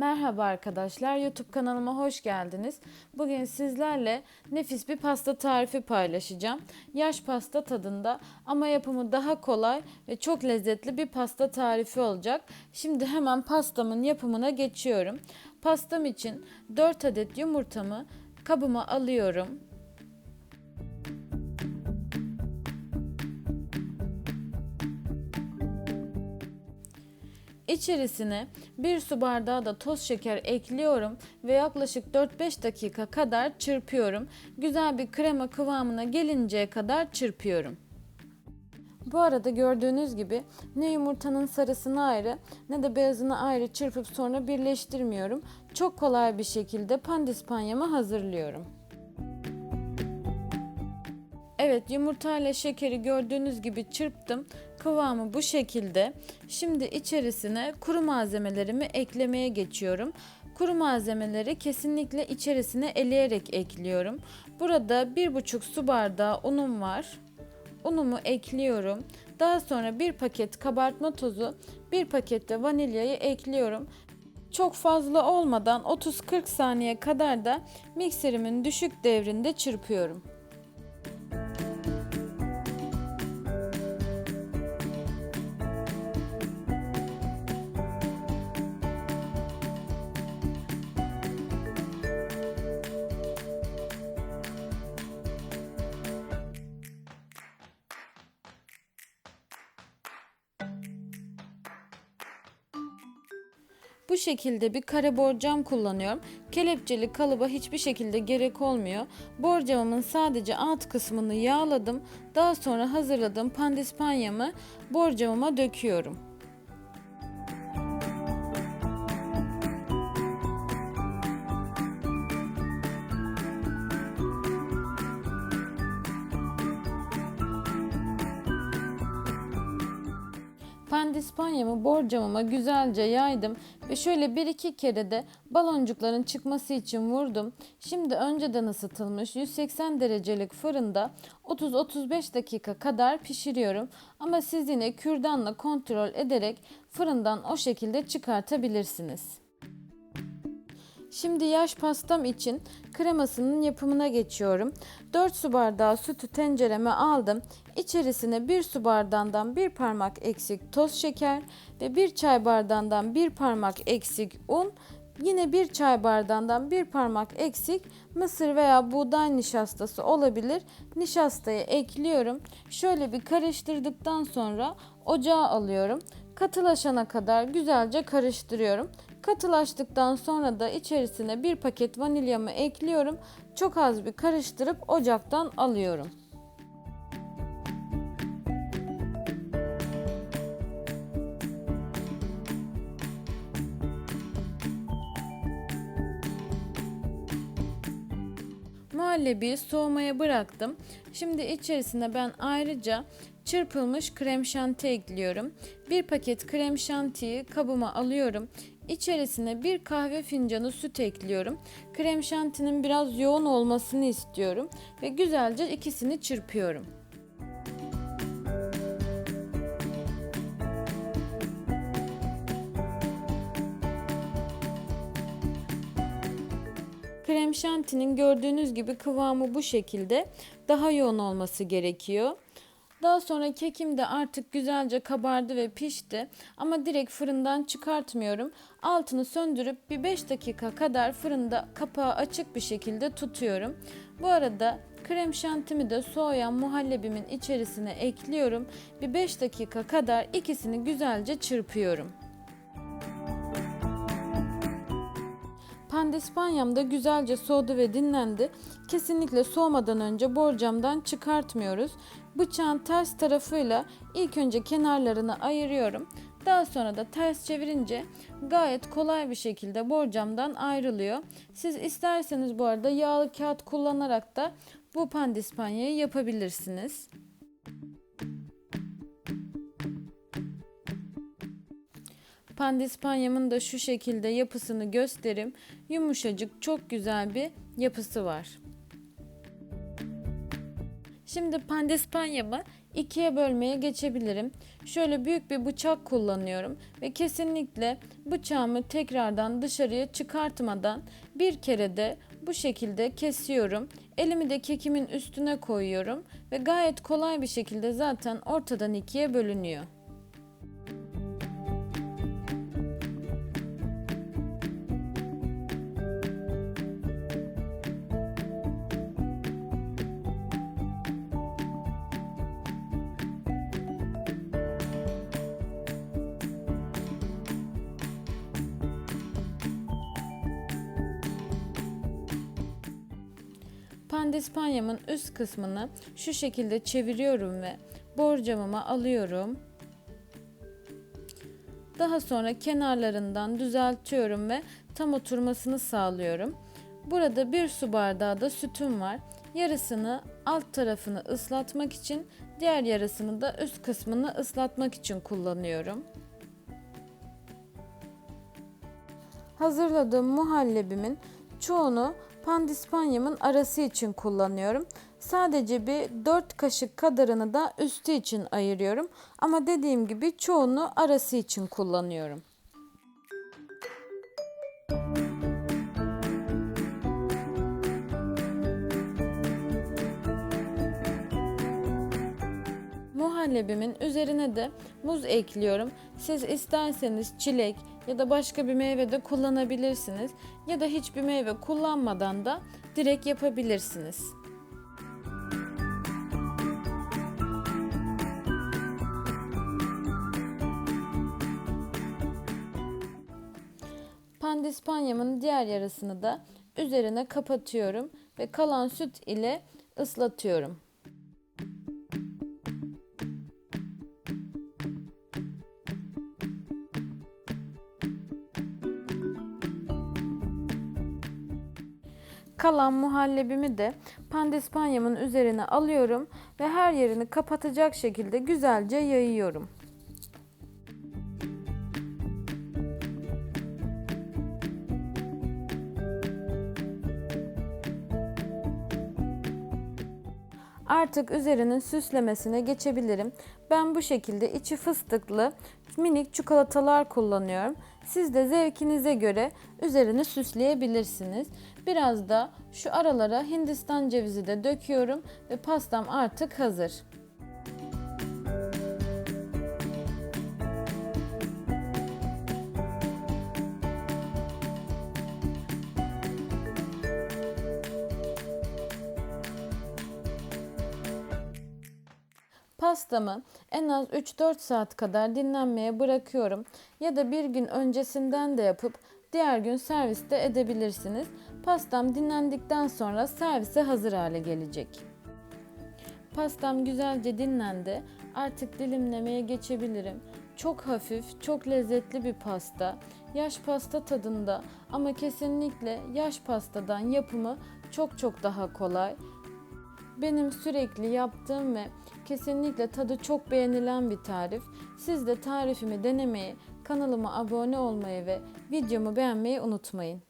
Merhaba arkadaşlar, YouTube kanalıma hoş geldiniz. Bugün sizlerle nefis bir pasta tarifi paylaşacağım. Yaş pasta tadında ama yapımı daha kolay ve çok lezzetli bir pasta tarifi olacak. Şimdi hemen pastamın yapımına geçiyorum. Pastam için 4 adet yumurtamı kabıma alıyorum. İçerisine bir su bardağı da toz şeker ekliyorum ve yaklaşık 4-5 dakika kadar çırpıyorum. Güzel bir krema kıvamına gelinceye kadar çırpıyorum. Bu arada gördüğünüz gibi ne yumurtanın sarısını ayrı ne de beyazını ayrı çırpıp sonra birleştirmiyorum. Çok kolay bir şekilde pandispanyamı hazırlıyorum. Evet yumurta ile şekeri gördüğünüz gibi çırptım. Kıvamı bu şekilde. Şimdi içerisine kuru malzemelerimi eklemeye geçiyorum. Kuru malzemeleri kesinlikle içerisine eleyerek ekliyorum. Burada 1,5 su bardağı unum var. Unumu ekliyorum. Daha sonra bir paket kabartma tozu, bir paket de vanilyayı ekliyorum. Çok fazla olmadan 30-40 saniye kadar da mikserimin düşük devrinde çırpıyorum. Bu şekilde bir kare borcam kullanıyorum. Kelepçeli kalıba hiçbir şekilde gerek olmuyor. Borcamımın sadece alt kısmını yağladım. Daha sonra hazırladığım pandispanyamı borcamıma döküyorum. Pandispanyamı borcamıma güzelce yaydım ve şöyle bir iki kere de baloncukların çıkması için vurdum. Şimdi önceden ısıtılmış 180 derecelik fırında 30-35 dakika kadar pişiriyorum. Ama siz yine kürdanla kontrol ederek fırından o şekilde çıkartabilirsiniz. Şimdi yaş pastam için kremasının yapımına geçiyorum. 4 su bardağı sütü tencereme aldım. İçerisine 1 su bardağından 1 parmak eksik toz şeker ve 1 çay bardağından 1 parmak eksik un, yine 1 çay bardağından 1 parmak eksik mısır veya buğday nişastası olabilir. Nişastayı ekliyorum. Şöyle bir karıştırdıktan sonra ocağa alıyorum. Katılaşana kadar güzelce karıştırıyorum. Katılaştıktan sonra da içerisine bir paket vanilyamı ekliyorum. Çok az bir karıştırıp ocaktan alıyorum. Muhallebiyi soğumaya bıraktım. Şimdi içerisine ben ayrıca çırpılmış krem şanti ekliyorum. Bir paket krem şantiyi kabıma alıyorum. İçerisine bir kahve fincanı süt ekliyorum. Krem şantinin biraz yoğun olmasını istiyorum ve güzelce ikisini çırpıyorum. Krem şantinin gördüğünüz gibi kıvamı bu şekilde. Daha yoğun olması gerekiyor. Daha sonra kekim de artık güzelce kabardı ve pişti. Ama direkt fırından çıkartmıyorum. Altını söndürüp bir 5 dakika kadar fırında kapağı açık bir şekilde tutuyorum. Bu arada krem şantimi de soğuyan muhallebimin içerisine ekliyorum. Bir 5 dakika kadar ikisini güzelce çırpıyorum. Pandispanyam da güzelce soğudu ve dinlendi. Kesinlikle soğumadan önce borcamdan çıkartmıyoruz. Bıçağın ters tarafıyla ilk önce kenarlarını ayırıyorum. Daha sonra da ters çevirince gayet kolay bir şekilde borcamdan ayrılıyor. Siz isterseniz bu arada yağlı kağıt kullanarak da bu pandispanyayı yapabilirsiniz. Pandispanyamın da şu şekilde yapısını göstereyim. Yumuşacık çok güzel bir yapısı var. Şimdi pandispanyamı ikiye bölmeye geçebilirim. Şöyle büyük bir bıçak kullanıyorum ve kesinlikle bıçağımı tekrardan dışarıya çıkartmadan bir kere de bu şekilde kesiyorum. Elimi de kekimin üstüne koyuyorum ve gayet kolay bir şekilde zaten ortadan ikiye bölünüyor. Pandispanyamın üst kısmını şu şekilde çeviriyorum ve borcamıma alıyorum. Daha sonra kenarlarından düzeltiyorum ve tam oturmasını sağlıyorum. Burada bir su bardağı da sütüm var. Yarısını alt tarafını ıslatmak için, diğer yarısını da üst kısmını ıslatmak için kullanıyorum. Hazırladığım muhallebimin çoğunu pandispanyamın arası için kullanıyorum. Sadece bir 4 kaşık kadarını da üstü için ayırıyorum. Ama dediğim gibi çoğunu arası için kullanıyorum. Muhallebimin üzerine de muz ekliyorum. Siz isterseniz çilek ya da başka bir meyve de kullanabilirsiniz. Ya da hiçbir meyve kullanmadan da direkt yapabilirsiniz. Pandispanyamın diğer yarısını da üzerine kapatıyorum ve kalan süt ile ıslatıyorum. Kalan muhallebimi de pandispanyamın üzerine alıyorum ve her yerini kapatacak şekilde güzelce yayıyorum. Artık üzerinin süslemesine geçebilirim. Ben bu şekilde içi fıstıklı minik çikolatalar kullanıyorum. Siz de zevkinize göre üzerini süsleyebilirsiniz. Biraz da şu aralara Hindistan cevizi de döküyorum ve pastam artık hazır. Pastamı en az 3-4 saat kadar dinlenmeye bırakıyorum ya da bir gün öncesinden de yapıp diğer gün serviste edebilirsiniz. Pastam dinlendikten sonra servise hazır hale gelecek. Pastam güzelce dinlendi. Artık dilimlemeye geçebilirim. Çok hafif, çok lezzetli bir pasta. Yaş pasta tadında ama kesinlikle yaş pastadan yapımı çok çok daha kolay. Benim sürekli yaptığım ve kesinlikle tadı çok beğenilen bir tarif. Siz de tarifimi denemeyi, kanalıma abone olmayı ve videomu beğenmeyi unutmayın.